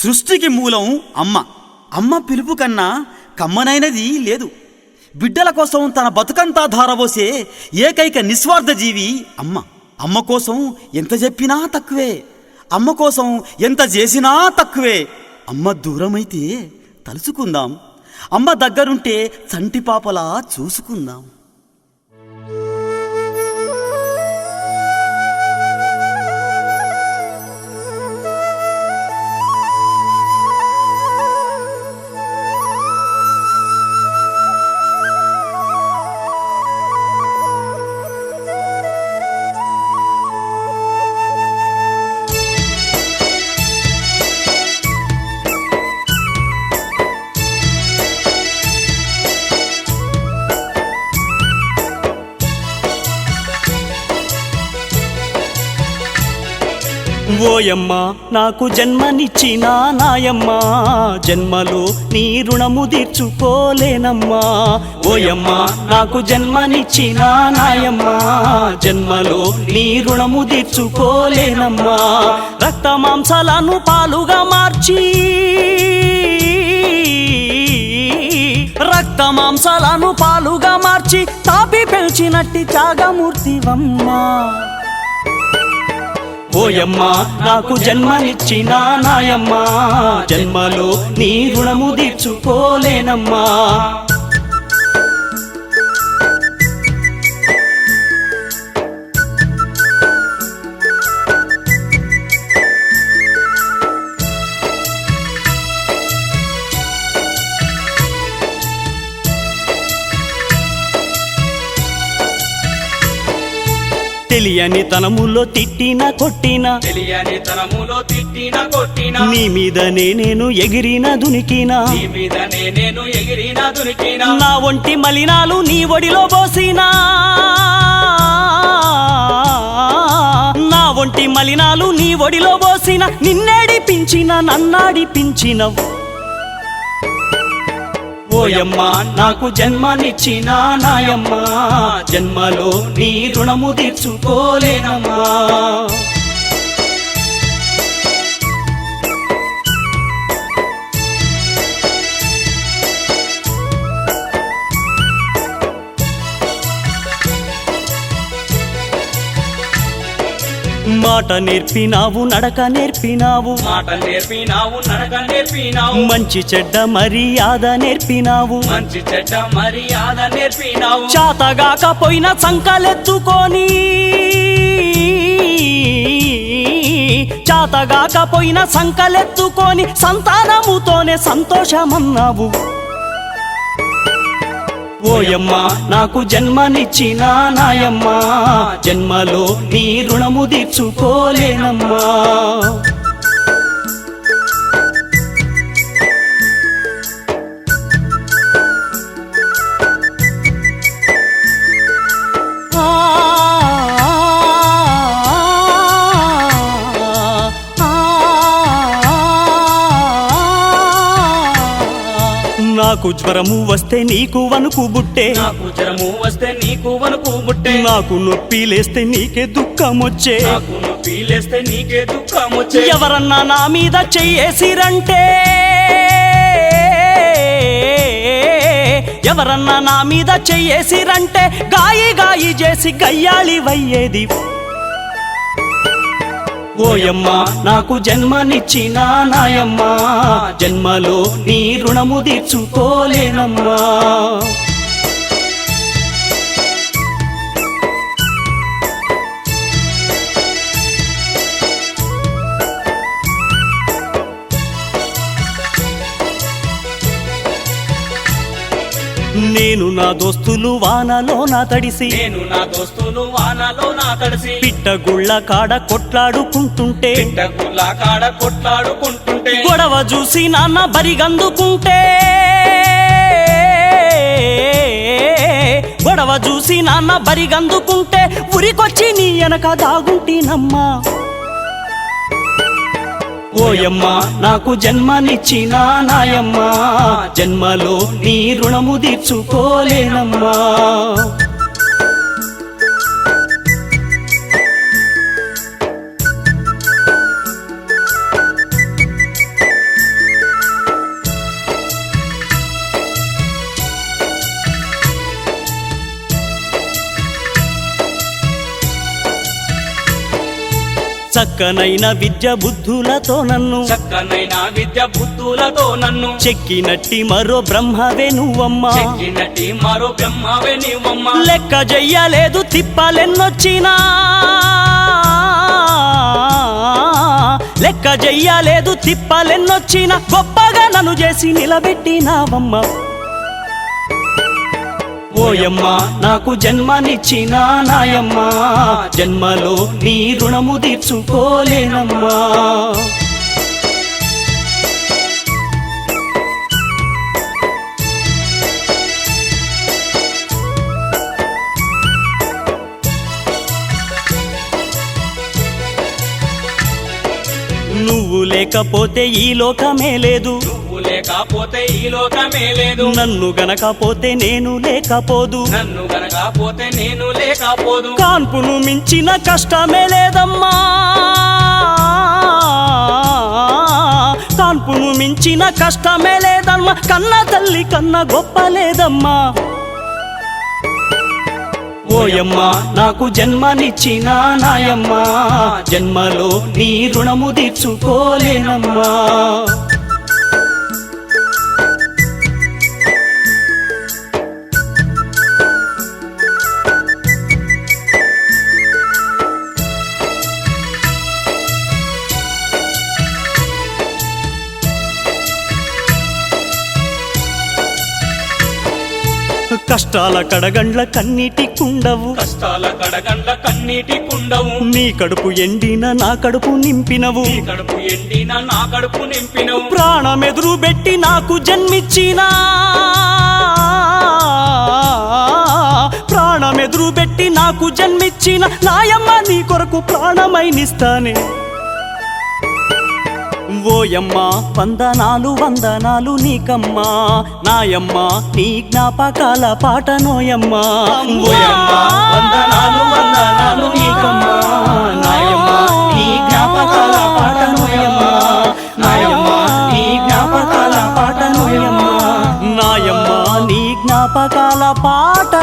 సృష్టికి మూలం అమ్మ. అమ్మ పిలుపు కన్నా కమ్మనైనది లేదు. బిడ్డల కోసం తన బతుకంతా ధారవోసే ఏకైక నిస్వార్థ జీవి అమ్మ. అమ్మ కోసం ఎంత చెప్పినా తక్కువే. అమ్మ కోసం ఎంత చేసినా తక్కువే. అమ్మ దూరమైతే తలుచుకుందాం. అమ్మ దగ్గరుంటే చంటి పాపలా చూసుకుందాం. ఓయమ్మ నాకు జన్మనిచ్చిన నాయమ్మ. జన్మలో నీ రుణము తీర్చుకోలేనమ్మా. ఓయమ్మ నాకు జన్మనిచ్చిన నాయమ్మ. జన్మలో నీ రుణము తీర్చుకోలేనమ్మా. రక్త మాంసాలను పాలుగా మార్చి రక్త మాంసాలను పాలుగా మార్చి తాపి పెంచినట్టి త్యాగమూర్తివమ్మా. ఓయమ్మా నాకు జన్మనిచ్చిన నాయమ్మా. జన్మలో నీ రుణము తీర్చుకోలేనమ్మా. తెలియని తనములో తిట్టిన కొట్టిన తెలియని తనములో తిట్టిన కొట్టిన నీ మీదనే నేను ఎగిరిన దునికిన నీ మీదనే నేను ఎగిరిన దునికిన నా ఒంటి మలినాలు నీ ఒడిలో పోసినా నా ఒంటి మలినాలు నీ ఒడిలో పోసిన నిన్నేడిపించిన నన్నాడిపించిన ఓయమ్మ నాకు జన్మనిచ్చిన నాయమ్మ జన్మలో నీ రుణము తీర్చుకోలేనమ్మా. మాట నేర్పినావు నడక నేర్పినావు. మాట నేర్పినావు నడక నేర్పినావు. మంచి చెడ్డ మర్యాద నేర్పినావు. మంచి చెడ్డ మర్యాద నేర్పినావు. చాతగాకపోయిన సంకలెత్తుకొని చాతగాకపోయిన సంకలెత్తుకొని సంతానముతోనే సంతోషమన్నావు. ఓయమ్మ నాకు జన్మనిచ్చిన నాయమ్మ. జన్మలో నీ రుణము తీర్చుకోలేనమ్మా. నాకు జ్వరము వస్తే నీకు వణుకు బుట్టే. నాకు జ్వరము వస్తే నీకు వణుకు ముట్టే నాకు నొప్పి లేస్తే నీకే దుఃఖమొచ్చే. నాకు నొప్పి లేస్తే నీకే దుఃఖం వచ్చే ఎవరన్నా నా మీద చెయ్యేసిరంటే ఎవరన్నా నా మీద చెయ్యేసిరంటే గాయి గాయి చేసి గయ్యాళి వయ్యేది. ఓయమ్మ నాకు జన్మనిచ్చిన నాయమ్మ. జన్మలో నీ రుణము తీర్చుకోలేనమ్మా. నేను నా దోస్తులు వానలో నా తడిసి. నేను నా దోస్తులు వానలో నా తడిసి. పిట్టగుళ్ళ కాడ కొట్లాడుకుంటుంటే. పిట్టగుల్లా కాడ కొట్లాడుకుంటుంటే. గొడవ చూసి నాన్న బరిగందుకుంటే. గొడవ చూసి నాన్న బరిగందుకుంటే. ఉరికొచ్చి నీ వెనక దాగుంటీనమ్మా. ఓయమ్మ నాకు జన్మనిచ్చిన నాయమ్మ. జన్మలో నీ రుణము తీర్చుకోలేనమ్మా. చక్కనైన విద్య బుద్ధులతో నన్ను చక్కనైన విద్య బుద్ధులతో నన్ను చెక్కినట్టి మరో బ్రహ్మవే నువ్వమ్మా చెక్కినట్టి మరో బ్రహ్మవే నీవమ్మ లెక్క చెయ్యలేదు తిప్పలెన్నొచ్చినా. లెక్క చెయ్యలేదు తిప్పలెన్నొచ్చినా. గొప్పగా నన్ను చేసి నిలబెట్టినావమ్మ. ఓయమ్మా నాకు జన్మనిచ్చిన నాయమ్మ. జన్మలో నీ రుణము తీర్చుకోలేనమ్మా. నువ్వు లేకపోతే ఈ లోకమే లేదు. లేకపోతే ఈ లోకమే లేదు. నన్ను గనకపోతే నేను లేకపోదు. నన్ను గనకపోతే నేను లేకపోదు. కాన్పును మించిన కష్టమే లేదమ్మా. కాన్పును మించిన కష్టమే లేదమ్మా. కన్న తల్లి కన్న గొప్ప లేదమ్మా. ఓయమ్మ నాకు జన్మనిచ్చిన నాయమ్మ. జన్మలో నీ రుణము తీర్చుకోలేనమ్మా. కష్టాల కడగండ్ల కన్నీటి కుండవు. కష్టాల కడగండ్ల కన్నీటి కుండవు. నీ కడుపు ఎండిన నా కడుపు నింపినవు. నీ కడుపు ఎండిన నా కడుపు నింపినవు. ప్రాణమెదురు పెట్టి నాకు జన్మిచ్చినా. ప్రాణమెదురు పెట్టి నాకు జన్మిచ్చిన. నాయమ్మ నీ కొరకు ప్రాణమైనిస్తానే. ఓయమ్మా వందనాలు వందనాలు నీకమ్మా. నాయమ్మ నీ జ్ఞాపకాల పాట నోయమ్మా. ఓయమ్మ వందనాలు వందనాలు నీకమ్మా. నాయమ్మ నీ జ్ఞాపకాల పాట నోయమ్మ. నాయమ్మ నీ జ్ఞాపకాల పాట నోయమ్మ. నాయమ్మ నీ జ్ఞాపకాల పాట